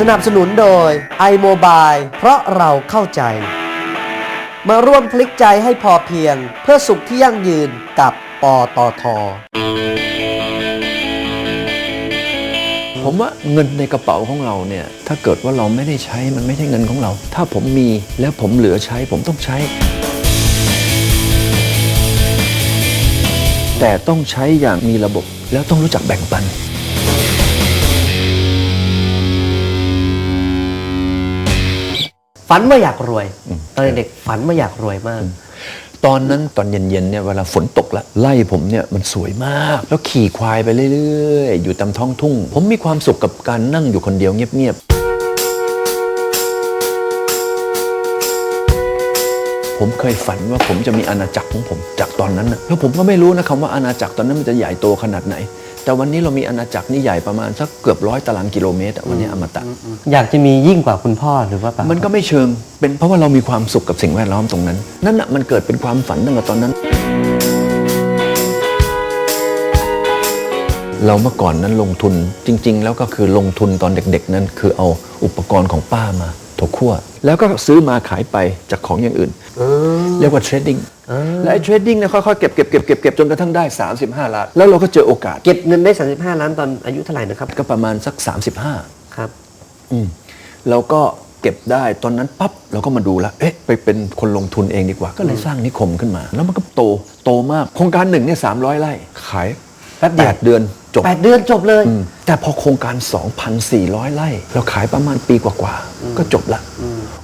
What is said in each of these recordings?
สนับสนุนโดย iMobile เพราะเราเข้าใจ มาร่วมพลิกใจให้พอเพียง เพื่อสุขที่ยั่งยืนกับปตท ผมว่าเงินในกระเป๋าของเราเนี่ยถ้าเกิดว่าเราไม่ได้ใช้มันไม่ใช่เงินของเรา ถ้าผมมีแล้วผมเหลือใช้ผมต้องใช้ แต่ต้องใช้อย่างมีระบบแล้วต้องรู้จักแบ่งปัน ฝันว่าอยากรวยตอนเด็กๆฝันว่าอยากรวยมาก ตอนนั้นตอนเย็นๆเนี่ยเวลาฝนตกละไล่ผมเนี่ยมันสวยมาก แล้วขี่ควายไปเรื่อยๆ อยู่ตามท้องทุ่ง ผมมีความสุขกับการนั่งอยู่คนเดียวเงียบๆ ผมเคยฝันว่าผมจะมีอาณาจักรของผมจากตอนนั้นนะแล้วผมก็ไม่รู้นะคำว่าอาณาจักรตอนนั้นมันจะใหญ่โตขนาดไหน แต่วันนี้เรามีอาณาจักรนี่ใหญ่ประมาณสักเกือบร้อยตารางกิโลเมตรอะวันนี้อมตะ อยากจะมียิ่งกว่าคุณพ่อหรือว่าเปล่ามันก็ไม่เชิง เป็นเพราะว่าเรามีความสุขกับสิ่งแวดล้อมตรงนั้น นั่นน่ะมันเกิดเป็นความฝันตั้งแต่ตอนนั้น เราเมื่อก่อนนั้นลงทุนจริง ๆ แล้วก็คือลงทุนตอนเด็ก ๆ นั้นคือเอาอุปกรณ์ของป้ามา ถั่วคั่ว แล้วก็ซื้อมาขายไปจากของอย่างอื่น เรียกว่าเทรดดิ้งและไอ้เทรดดิ้งเนี่ยค่อยๆเก็บเก็บเก็บเก็บเก็บจนกระทั่งได้ 35 ล้าน แล้วเราก็เจอโอกาส เก็บเงินได้ 35 ล้านตอนอายุเท่าไหร่นะครับ ก็ประมาณสัก 35 ครับ อืมเราก็เก็บได้ตอนนั้นปั๊บเราก็มาดูแล้วเอ๊ะไปเป็นคนลงทุนเองดีกว่า ก็เลยสร้างนิคมขึ้นมา แล้วมันก็โตโตมากโครงการหนึ่งเนี่ยสามไร่ขาย แป๊บเดียวแปดเดือนจบ8เดือนจบเลยอืมแต่พอโครงการ 2,400 ไร่ เราขายประมาณปีกว่าๆ ก็จบละ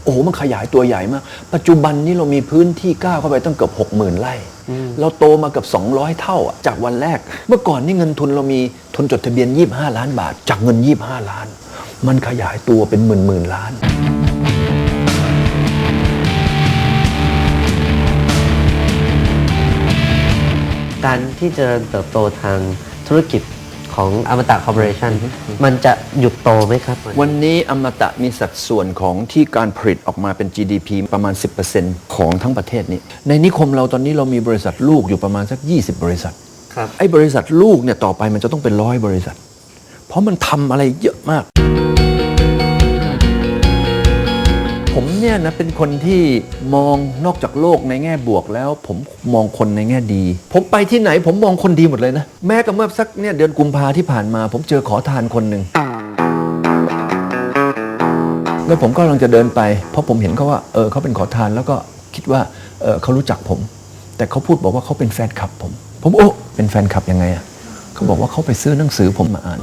โอ้โห มันขยายตัวใหญ่มาก ปัจจุบันนี้เรามีพื้นที่ก้าวเข้าไปตั้งเกือบ 60,000 ไร่ เราโตมาเกือบ200 เท่าอะจากวันแรก เมื่อก่อนนี่เงินทุนเรามีทุนจดทะเบียน 25 ล้านบาท จากเงิน 25 ล้าน มันขยายตัวเป็นหมื่นหมื่นๆล้าน การที่เจริญเติบโตทางธุรกิจของอมตะคอร์ปอเรชั่นมันจะหยุดโตไหมครับ วันนี้อมตะมีสัดส่วนของที่การผลิตออกมาเป็น GDP ประมาณ 10%ของทั้งประเทศนี้ ในนิคมเราตอนนี้เรามีบริษัทลูกอยู่ประมาณสัก 20 บริษัทครับไอ้บริษัทลูกเนี่ยต่อไปมันจะต้องเป็นร้อยบริษัท เพราะมันทำอะไรเยอะมาก ผมเนี่ยนะเป็นคนที่มองนอกจากโลกในแง่บวกแล้ว ผมมองคนในแง่ดี ผมไปที่ไหนผมมองคนดีหมดเลยนะ แม้กระเมื่อสักเนี่ยเดือนกุมภาที่ผ่านมา ผมเจอขอทานคนหนึ่งแล้วผมก็กำลังจะเดินไป เพราะผมเห็นเขาว่าเออเขาเป็นขอทานแล้วก็คิดว่าเออเขารู้จักผม แต่เขาพูดบอกว่าเขาเป็นแฟนคลับผม ผมโอ้เป็นแฟนคลับยังไงอะเขาบอกว่าเขาไปซื้อหนังสือผมมาอ่าน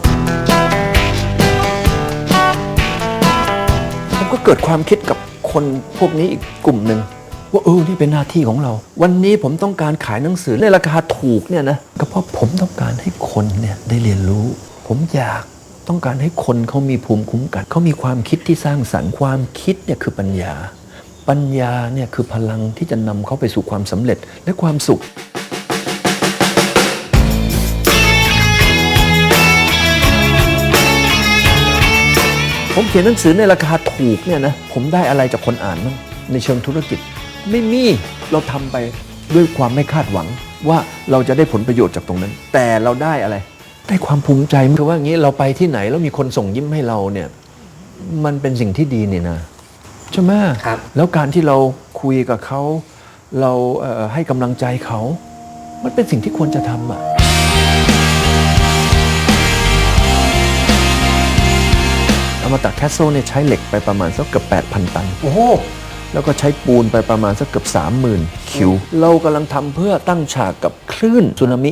ผมก็เกิดความคิดกับ คนพวกนี้อีกกลุ่มหนึ่งว่าเออนี่เป็นหน้าที่ของเรา วันนี้ผมต้องการขายหนังสือในราคาถูกเนี่ยนะก็เพราะผมต้องการให้คนเนี่ยได้เรียนรู้ ผมอยากต้องการให้คนเขามีภูมิคุ้มกันเขามีความคิดที่สร้างสรรค์ความคิดเนี่ยคือปัญญา ปัญญาเนี่ยคือพลังที่จะนำเขาไปสู่ความสำเร็จและความสุข ผมเขียนหนังสือในราคาถูกเนี่ยนะผมได้อะไรจากคนอ่านบ้างในเชิงธุรกิจ ไม่มีเราทำไปด้วยความไม่คาดหวังว่าเราจะได้ผลประโยชน์จากตรงนั้น แต่เราได้อะไรได้ความภูมิใจคือว่าอย่างนี้เราไปที่ไหนแล้วมีคนส่งยิ้มให้เราเนี่ยมันเป็นสิ่งที่ดีนี่นะใช่ไหมครับแล้วการที่เราคุยกับเขาเราเอ่อให้กำลังใจเขา มันเป็นสิ่งที่ควรจะทำอะ อมตะแคสโซเนี่ยใช้เหล็กไปประมาณสักเกือบ 8,000 ตัน โอ้โห แล้วก็ใช้ปูนไปประมาณสักเกือบ 30,000 คิว เรากำลังทำเพื่อตั้งฉากกับคลื่นสึนามิ